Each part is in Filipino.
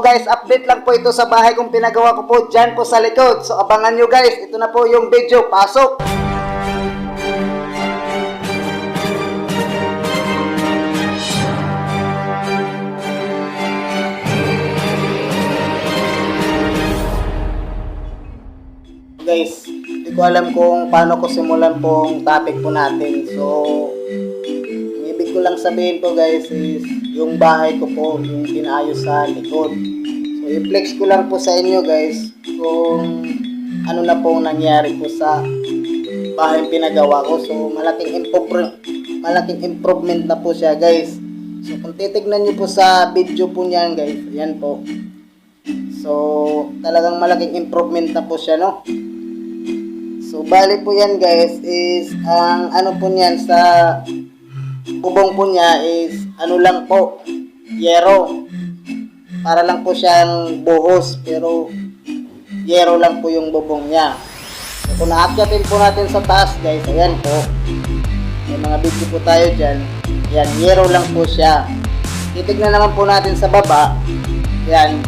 guys, update lang po ito sa bahay kong pinagawa ko po dyan po sa likod. So abangan nyo guys, ito na po yung video. Pasok! Guys, hindi ko alam kung paano ko simulan pong topic po natin. So, ibig ko lang sabihin po guys is yung bahay ko po, yung pinaayos sa likod. So, i-flex ko lang po sa inyo guys kung ano na pong nangyari po sa bahay pinagawa ko. So, malaking improvement, malaking improvement na po siya guys. So, kung titignan niyo po sa video po niyan guys, yan po. So, talagang malaking improvement na po siya, no? So, bali po yan guys is ang ano po niyan sa bubong po niya is ano lang po, yero. Para lang po siyang buhos pero yero lang po yung bubong niya. So, kung naakyatin po natin sa taas guys, ayan po. May mga video po tayo dyan. Yan, yero lang po siya. Titignan naman po natin sa baba. Yan.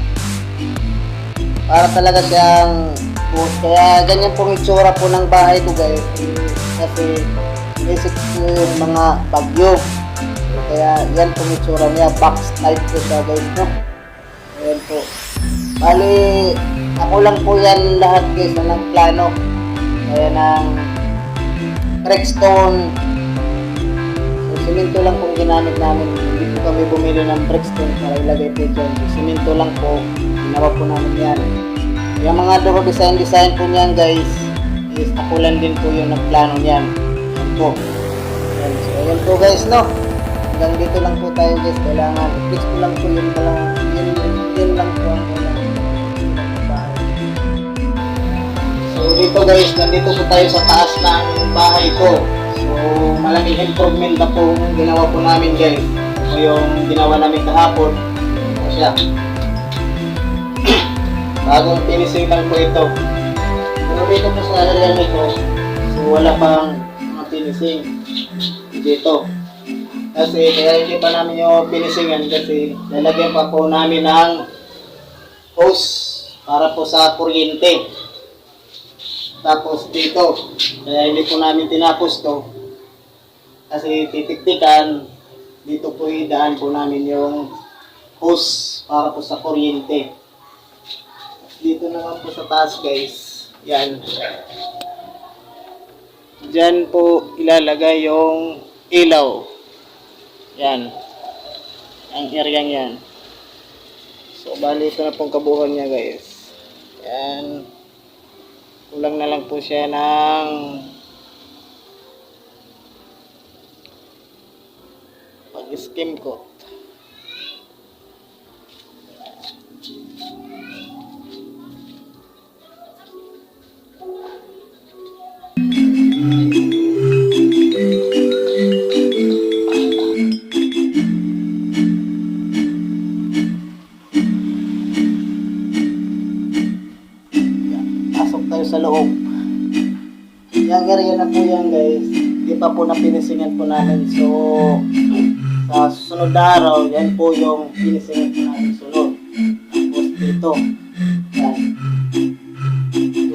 Para talaga siyang buhos. Kaya ganyan pong itsura po ng bahay ko guys. Kasi basic po yung mga bagyo. Kaya yan pong itsura niya. Box type po siya guys. No? Ayan po. Bali, ako lang po yan lahat guys na nagplano. Kaya ng Brexstone. So, siminto lang pong ginamit namin. Hindi po kami bumili ng Brexstone para ilagay po dyan. Siminto lang po. Ginawa po namin yan. Yung mga door design design po niyan guys is ako lang din po yung nagplano niyan. Yan po. Yan. So, ayan po guys no. Hanggang dito lang po tayo guys. Kailangan i-fix ko lang po yun lang. Yun, yun lang po ang kailangan. So dito guys, nandito po tayo sa taas ng bahay ko. So malaking improvement na po yung ginawa po namin guys. So yung ginawa namin kahapon. Ito siya. Bagong finishing lang po ito. Pero dito po sa lalagyan ito, so wala pang mga finishing dito. Kasi kaya hindi pa namin yung finishingan kasi lalagyan pa po namin ng hose para po sa kuryente. Tapos dito, kaya hindi po namin tinapos to. Kasi titiktikan, dito po idaan po namin yung hose para po sa kuryente. Dito naman po sa taas guys, yan. Diyan po ilalagay yung ilaw. Yan. Ang area yan. So, bali ito na pong kabuhan niya guys. Yan. Kulang na lang po siya ng pag-skim ko. Loob. Yung area na po yan guys. Hindi pa po napinisingan po namin. So, sa susunod araw, yan po yung pinisingan po namin sunod. Tapos dito. Yan.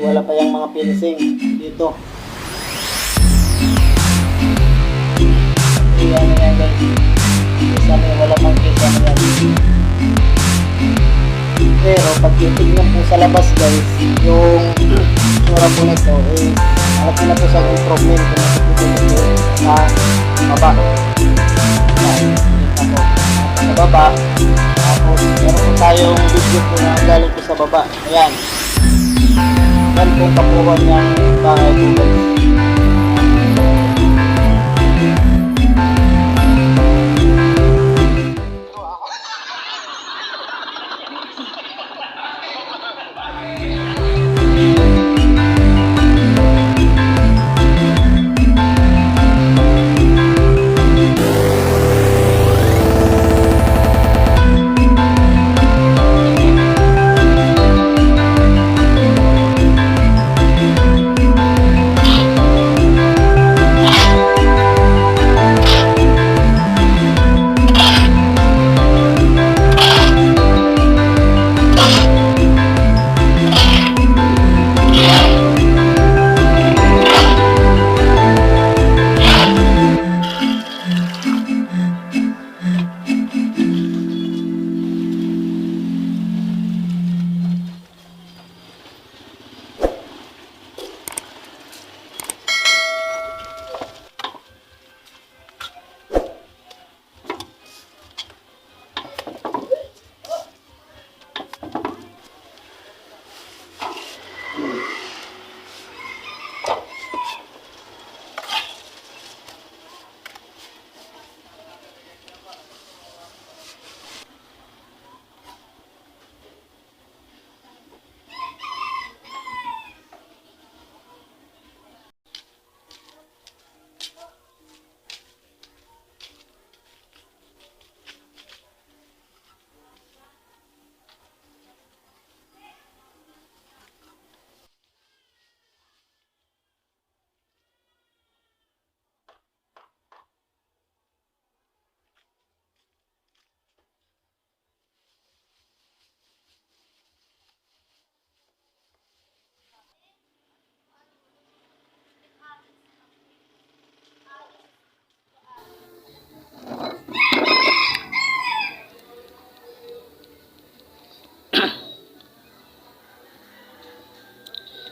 Wala pa yung mga pinising dito. Yan na yan guys. Na wala pang kisa na yan. Pero pag titignan po sa labas guys, yung sura po nito eh, malaki na po sa improvement kung nakikita po sa baba. Sa baba, tapos meron po tayong video po na galing po sa baba. Ayan. Yan po kapuhan niyang bahay po guys. Bye.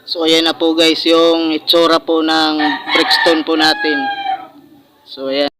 So ayan na po guys yung itsura po ng brickstone po natin. So ayan.